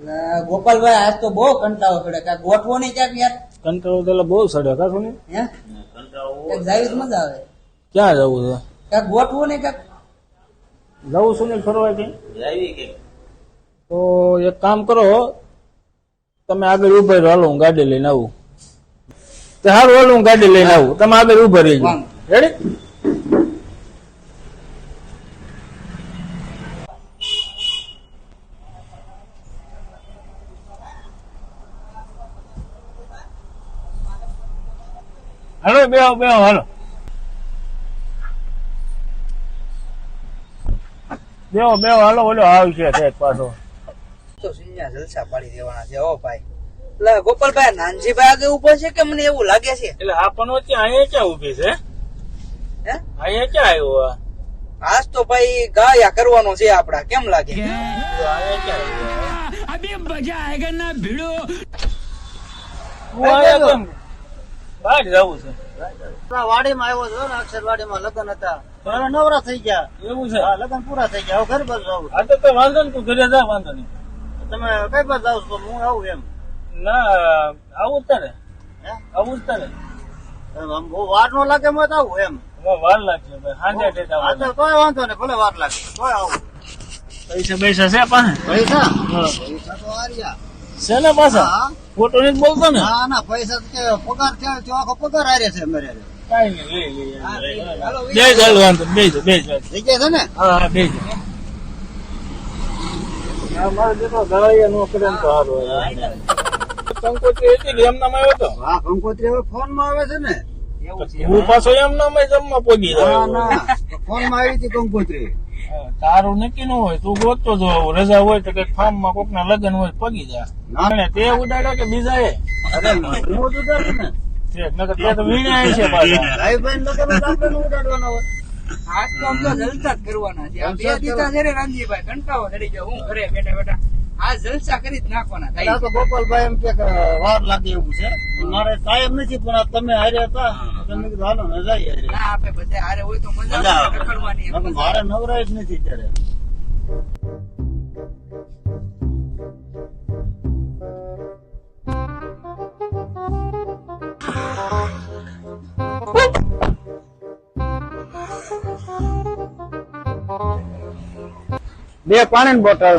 ગોપાલભાઈ આજ તો બહુ કંટાળો પડે કાંઈક ગોઠવો નહીં ક્યાંક યાર? કંટાળો તો એટલે બહુ સડ્યો કાં સુની? હે? જાવી જ મજા આવે. ક્યાં જવું છે? ક્યાંક ગોઠવો નહીં ક્યાંક? જવું સુનિલ ફરવા કે? તો એક કામ કરો તમે આગળ ઊભા રહો હાલો હું ગાડી લઈને આવું. તે હારું હાલો હું ગાડી લઈને આવું. તમે આગળ ઊભા રહીજો. રેડી હલો બે બે હલો. બેહો બેહો હલો ઓલો આવશે તે પાછો. તો સિંજા જલસા પાડી દેવાના છે ઓ ભાઈ. એટલે ગોપાલભાઈ નાનજીભાઈ આગળ ઊભો છે કે મને એવું લાગે છે? એટલે આપણો ત્યાં અહીંયા ક્યાં ઊભી છે? હે? અહીંયા ક્યાં આવ્યો આજ તો ભાઈ ગાયા કરવાનો છે આપડા કેમ લાગે? અભી મજા આયેગા ના ભીડો. બાટ જવું છે. વાડીમાં આવ્યો છો ને અક્ષરવાડીમાં લગ્ન હતા. મારા નવરા થઈ ગયા. એવું છે. હા લગ્ન પૂરા થઈ ગયા. હવે ઘર પર જવું આ તો વાંધો ને તું વાંધો નહીં. તમે કઈ પર જાવ છો હું આવું એમ. ના આવું જ તારે. આવું જ તારે. વાર નો લાગે મત આવું એમ. વાર લાગશે સાંજે કોઈ વાંધો નહીં ભલે વાર લાગે. કોઈ આવું. પૈસા પૈસા છે પાસે? પૈસા પૈસા તો આર્યા છે ને પાછા? હા ને બોલતો ને? ના ના પૈસા પગાર થયો તો આખો પગાર હારે છે અમારે. હારે. કાંઈ નહીં લઈ લઈએ. બે ચાલ વાંધો બે બે થઈ ગયા છે ને? હા બે ફોનમાં આવે છે ને. હું પાછો એમનામ જ જમવા પોગી ના ફોનમાં આવી હતી કંકોત્રી તારું નક્કી ન હોય તું ગોતતો જો રજા હોય તો કંઈક ફાર્મમાં કોક ના લગ્ન હોય પગી જા. ના તે ઉડાડ્યો કે બીજા એ કરવાના છે. બે દીધા છે ને રામજીભાઈ. કંટાળો ચડી ગયો હું ઘરે બેઠા બેઠા. આ જલસા કરી જ નાખવાના થાય. તો ગોપાલભાઈ એમ કે વાર લાગે એવું છે. મારે કાયમ નથી પણ તમે હારે હતા. તમે કીધું હાલો ને જઈએ હારે. ના આપે બધા હારે હોય તો મજા આવે મારે નવરાય જ નથી ત્યારે. બે પાણીની બોટલ.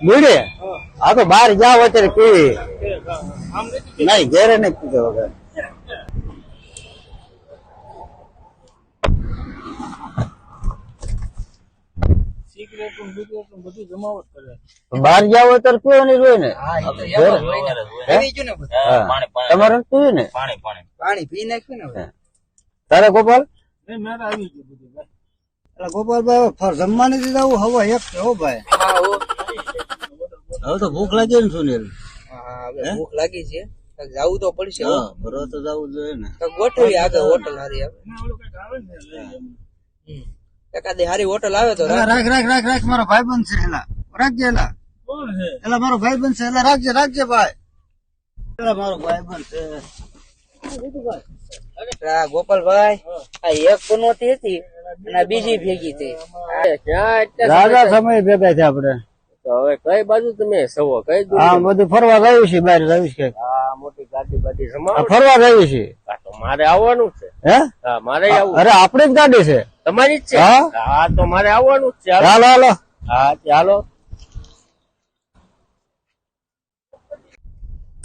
બીડી આ તો બહાર જાવ અત્યારે પીવી ઠીક, હા. આમ નથી નહીં ઘેરે નહીં પીધો વગર સિગરેટ ને બિગરેટ ને બધું જમાવટ કરે બહાર જાવ અત્યારે પીવાની જ હોય ને હા એ તો એમ જ હોય ને. પીવી ગયું ને બધું. હા. તમારે નથી પીવી ને પાણી પી નાખ્યું ને હવે. તારે ગોપાલ નહીં મેં આવી ગયું બધું ગોપાલભાઈ જમવાની દીધા હું હવે એક છે હો ભાઈ. હવે તો ભૂખ લાગી ને સુનિલ. હા ભૂખ લાગી છે. જવું જાવું તો પડશે હો. બરો તો જવું જોઈએ ને. ગોઠવી આગળ હોટલ હારી આવે. એકાદી હારી હોટલ આવે તો રાખ રાખ રાખ રાખ મારો ભાઈ બંધ છે એલા. રાખજે એલા. એલા મારો ભાઈ બંધ છે એલા. રાખજે રાખજે ભાઈ. એલા મારો ભાઈ બંધ છે ગોપાલભાઈ આ એક પનોતી હતી. અને બીજી ભેગી થઈ. રાજા સમય ભેગા થયા આપડે હવે કઈ બાજુ તમે સવો? કઈ હા બધું ફરવા ગયું છે બહાર ગયું છે આ મોટી ગાડી બાડી આ ફરવા ગયું છે તો મારે આવવાનું છે. હે? હા મારે આવવું અરે આપડી જ ગાડી છે. તમારી જ છે? હા? હા તો મારે આવવાનું જ છે. હાલો. હાલો હા ચાલો.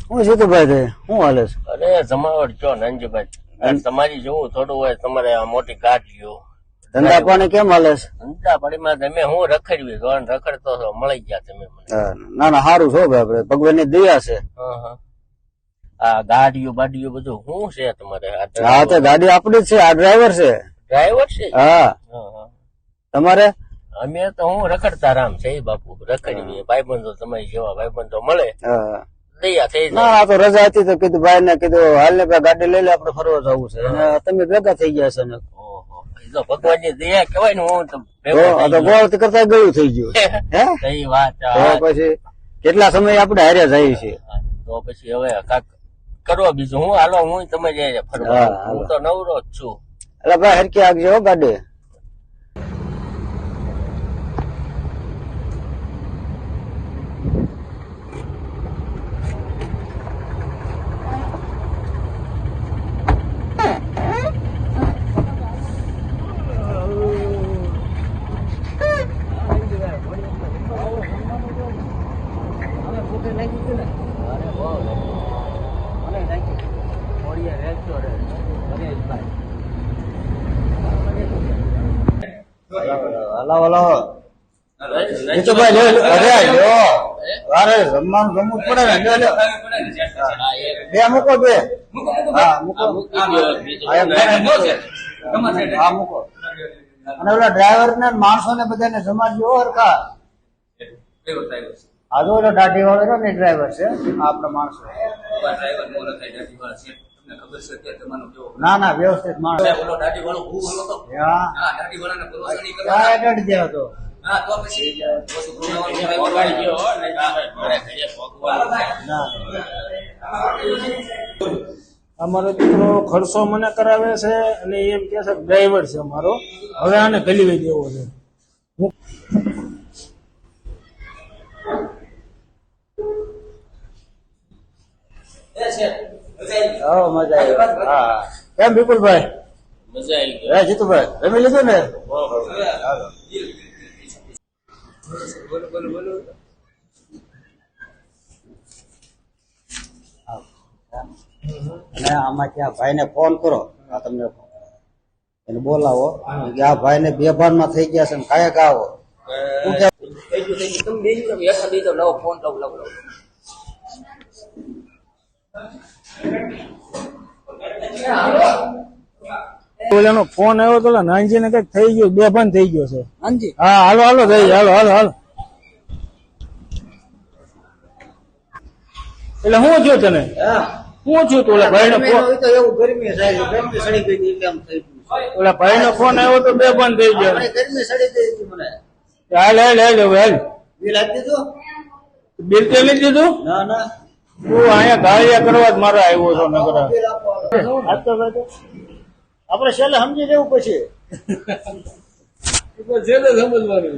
હું સીતુભાઈ છે? શું હાલે છે? અરે જમાવટ છો નંજભાઈ તમારી જોવું થોડું હોય તમારે આ મોટી ગાડીઓ. ધંધા પાણી કેમ હાલે છે? ધંધા પડીમાં તમે હું રખડવી છો રખડતો છો મળી ગયા તમે ના ના સારું છો ભાઈ ભગવાનની દયા છે. આ ગાડીઓ બાડીઓ બધું શું છે તમારે? હા તો ગાડી આપડી છે આ ડ્રાઈવર છે. ડ્રાઈવર છે? હા. તમારે? અમે તો હું રખડતા રામ છે બાપુ. રખડીએ ભાઈબંધો તમારી જેવા ભાઈબંધો મળે. દયા થઈ ના આ તો રજા હતી તો કીધું ભાઈ ને કીધું હાલ ને ગાડી લઈ લે આપડે ફરવા જવું છે. તમે ભેગા થઈ ગયા છે ને? દયા કહેવાય ને હું તો. ગોળ કરતા ગયું થઈ ગયું હે? સહી વાત તો પછી કેટલા સમય આપણે હાર્યા જાય છે? તો પછી હવે કાક કરો બીજું. હું હાલો હું તમે જાય ફરવા હા, તો નવરો જ છું. એટલે ભાઈ હરકી આગજો ગાડી. હલાવો હલાવો એ તો ભાઈ લ્યો. અરે લ્યો. અરે જમવાનું જમવું જ પડે ને લ્યો, લ્યો. બે મૂકો બે. હા મૂકો. હા, મૂકો. હા મૂકો. અને ઓલા ડ્રાઈવર ને માણસો ને બધાને જમાડજો હો હરખા. આ જો ઓલો દાઢી વાળો ને ડ્રાઈવર છે. આપડે આપણા માણસો. ડ્રાઈવર ના થાય દાઢી વાળો હા એડડ ના વ્યવસ્થિત ના. અમારો દીકરો ખર્ચો મને કરાવે છે અને એમ કે છે ડ્રાઈવર છે અમારો. હવે આને ગલીવી દેવો છે. હા મજા આવી. હા. કેમ વિપુલભાઈ? મજા આવી. ગઈ જીતુભાઈ. રમી લીધું ને? અને આમાં ત્યાં ભાઈને ફોન કરો. આ તમને એને બોલાવો. કે આ ભાઈને બેભાનમાં થઈ ગયા છે ને કાયક આવો તમે ફોન લઉં. ઓલાનો ફોન આવ્યો તો નાનજી ને કંઈક થઈ ગયું બેભાન થઈ ગયો છે. હા હાલો હાલો થઈ હાલો હાલો હાલો. એટલે હું થયું તને? હું. છું તું ઓલા ભાઈ નો ફોન ઓલા ભાઈ નો ફોન આવ્યો તો બેભાન થઈ ગયો. ગરમી સડી ગઈ હતી મને. હાલ હાલ હાલ હાલ. બિલ તે નથી ના ના. તું અહીંયા ગાળિયા કરવા જ મારે આવ્યો છો નગર. આપણે છેલ્લે સમજી લેવું પછી છેલ્લે સમજવાનું